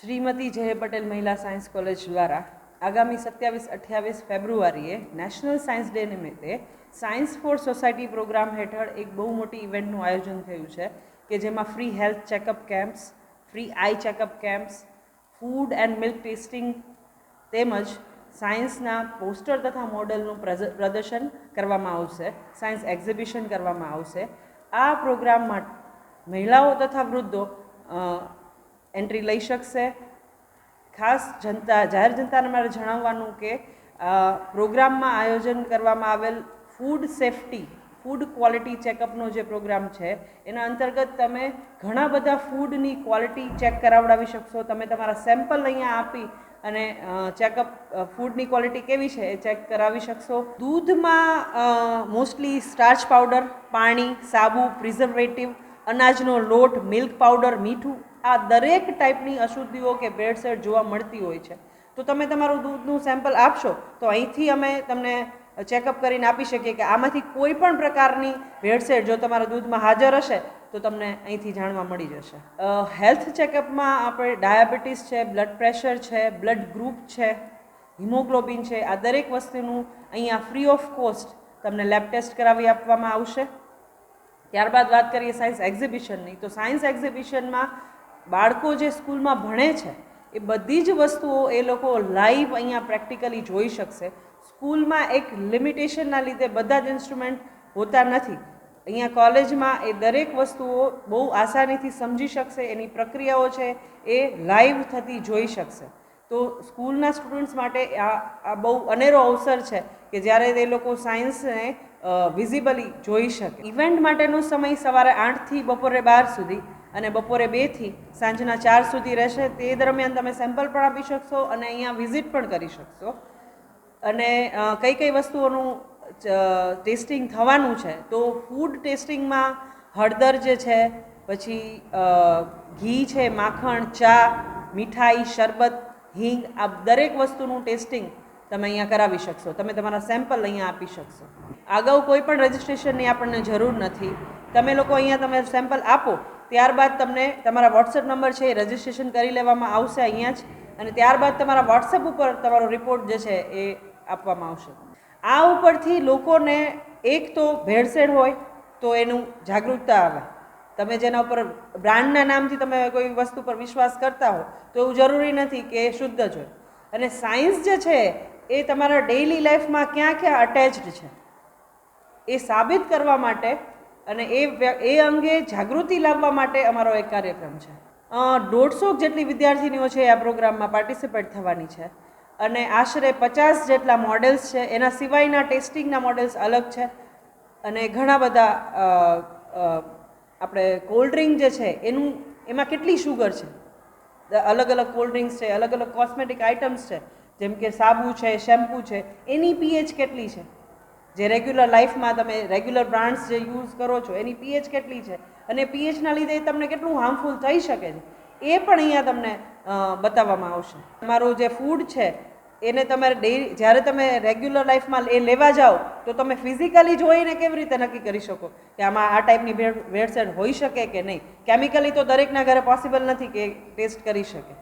શ્રીમતી જય પટેલ મહિલા science college દ્વારા આગામી સત્યાવીસ અઠ્યાવીસ ફેબ્રુઆરીએ નેશનલ સાયન્સ ડે નિમિત્તે સાયન્સ ફોર સોસાયટી પ્રોગ્રામ હેઠળ એક બહુ મોટી ઇવેન્ટનું આયોજન થયું છે કે જેમાં free health checkup camps, free eye checkup camps, food and milk testing તેમજ સાયન્સના પોસ્ટર તથા મોડલનું પ્રદર્શન કરવામાં આવશે, સાયન્સ એક્ઝિબિશન કરવામાં આવશે. આ પ્રોગ્રામમાં મહિલાઓ તથા વૃદ્ધો એન્ટ્રી લઈ શકશે. ખાસ જનતા, જાહેર જનતાને મારે જણાવવાનું કે પ્રોગ્રામમાં આયોજન કરવામાં આવેલ ફૂડ સેફટી ફૂડ ક્વોલિટી ચેકઅપનો જે પ્રોગ્રામ છે, એના અંતર્ગત તમે ઘણા બધા ફૂડની ક્વોલિટી ચેક કરાવડાવી શકશો. તમે તમારા સેમ્પલ અહીંયા આપી અને ચેકઅપ ફૂડની ક્વોલિટી કેવી છે એ ચેક કરાવી શકશો. દૂધમાં મોસ્ટલી સ્ટાર્ચ પાવડર પાણી, સાબુ પ્રિઝર્વેટિવ અનાજનો લોટ મિલ્ક પાવડર મીઠું આ દરેક ટાઈપની અશુદ્ધિઓ કે ભેળસેળ જોવા મળતી હોય છે. તો તમે તમારું દૂધનું સેમ્પલ આપશો, તો અહીંથી અમે તમને ચેકઅપ કરીને આપી શકીએ કે આમાંથી કોઈ પણ પ્રકારની ભેળસેળ જો તમારા દૂધમાં હાજર હશે, તો તમને અહીંથી જાણવા મળી જશે. હેલ્થ ચેકઅપમાં આપણે ડાયાબિટીસ છે બ્લડ પ્રેશર છે બ્લડ ગ્રુપ છે હિમોગ્લોબિન છે, આ દરેક વસ્તુનું અહીંયા ફ્રી ઓફ કોસ્ટ તમને લેબ ટેસ્ટ કરાવી આપવામાં આવશે. ત્યારબાદ વાત કરીએ સાયન્સ એક્ઝિબિશનની તો સાયન્સ એક્ઝિબિશનમાં બાળકો જે સ્કૂલમાં ભણે છે, એ બધી જ વસ્તુઓ એ લોકો લાઈવ અહીંયા પ્રેક્ટિકલી જોઈ શકશે. સ્કૂલમાં એક લિમિટેશનના લીધે બધા જ ઇન્સ્ટ્રુમેન્ટ હોતા નથી. અહીંયા કોલેજમાં એ દરેક વસ્તુઓ બહુ આસાનીથી સમજી શકશે, એની પ્રક્રિયાઓ છે એ લાઈવ થતી જોઈ શકશે. તો સ્કૂલના સ્ટુડન્ટ્સ માટે આ આ બહુ અનેરો અવસર છે કે જ્યારે તે લોકો સાયન્સને વિઝિબલી જોઈ શકે. ઇવેન્ટ માટેનો સમય સવારે આઠથી બપોરે બાર સુધી અને બપોરે બેથી સાંજના ચાર સુધી રહેશે. તે દરમિયાન તમે સેમ્પલ પણ આપી શકશો અને અહીંયા વિઝિટ પણ કરી શકશો. અને કઈ કઈ વસ્તુઓનું ટેસ્ટિંગ થવાનું છે, તો ફૂડ ટેસ્ટિંગમાં હળદર જે છે, પછી ઘી છે, માખણ, ચા, મીઠાઈ, શરબત, હિંગ, આ દરેક વસ્તુનું ટેસ્ટિંગ તમે અહીંયા કરાવી શકશો. તમે તમારા સેમ્પલ અહીંયા આપી શકશો. અગાઉ કોઈ પણ રજિસ્ટ્રેશનની આપણને જરૂર નથી. તમે લોકો અહીંયા તમે સેમ્પલ આપો ત્યારબાદ તમને તમારા વોટ્સએપ નંબર છે એ રજિસ્ટ્રેશન કરી લેવામાં આવશે અહીંયા જ. અને ત્યારબાદ તમારા વોટ્સએપ ઉપર તમારો રિપોર્ટ જે છે એ આપવામાં આવશે. આ ઉપરથી લોકોને એક તો ભેળસેળ હોય તો એનું જાગૃતતા આવે. તમે જેના ઉપર બ્રાન્ડના નામથી તમે કોઈ વસ્તુ પર વિશ્વાસ કરતા હો, તો એવું જરૂરી નથી કે એ શુદ્ધ જ હોય. અને સાયન્સ જે છે એ તમારા ડેઇલી લાઈફમાં ક્યાં ક્યાં અટેચ્ડ છે, એ સાબિત કરવા માટે અને એ એ અંગે જાગૃતિ લાવવા માટે અમારો એક કાર્યક્રમ છે. દોઢસો જેટલી વિદ્યાર્થીનીઓ છે આ પ્રોગ્રામમાં પાર્ટિસિપેટ થવાની છે. અને આશરે પચાસ જેટલા મોડેલ્સ છે, એના સિવાયના ટેસ્ટિંગના મોડેલ્સ અલગ છે. અને ઘણા બધા આપણે કોલ્ડ ડ્રિંક જે છે, એનું, એમાં કેટલી શુગર છે? અલગ અલગ કોલ્ડ ડ્રિંક્સ છે, અલગ અલગ કોસ્મેટિક આઇટમ્સ છે, જેમ કે સાબુ છે, શેમ્પૂ છે, એની પીએચ કેટલી છે? જે રેગ્યુલર લાઈફમાં તમે રેગ્યુલર બ્રાન્ડ્સ જે યુઝ કરો છો, એની પીએચ કેટલી છે? અને પીએચના લીધે તમને કેટલું હાર્મફુલ થઈ શકે છે? એ પણ અહીંયા તમને બતાવવામાં આવશે. તમારું જે ફૂડ છે, એને તમે ડેરી જ્યારે તમે રેગ્યુલર લાઈફમાં એ લેવા જાઓ, તો તમે ફિઝિકલી જોઈને કેવી રીતે નક્કી કરી શકો? કે આમાં આ ટાઈપની ભેળ, ભેળસેળ હોઈ શકે કે નહીં? કેમિકલી તો દરેકના ઘરે પોસિબલ નથી કે ટેસ્ટ કરી શકે.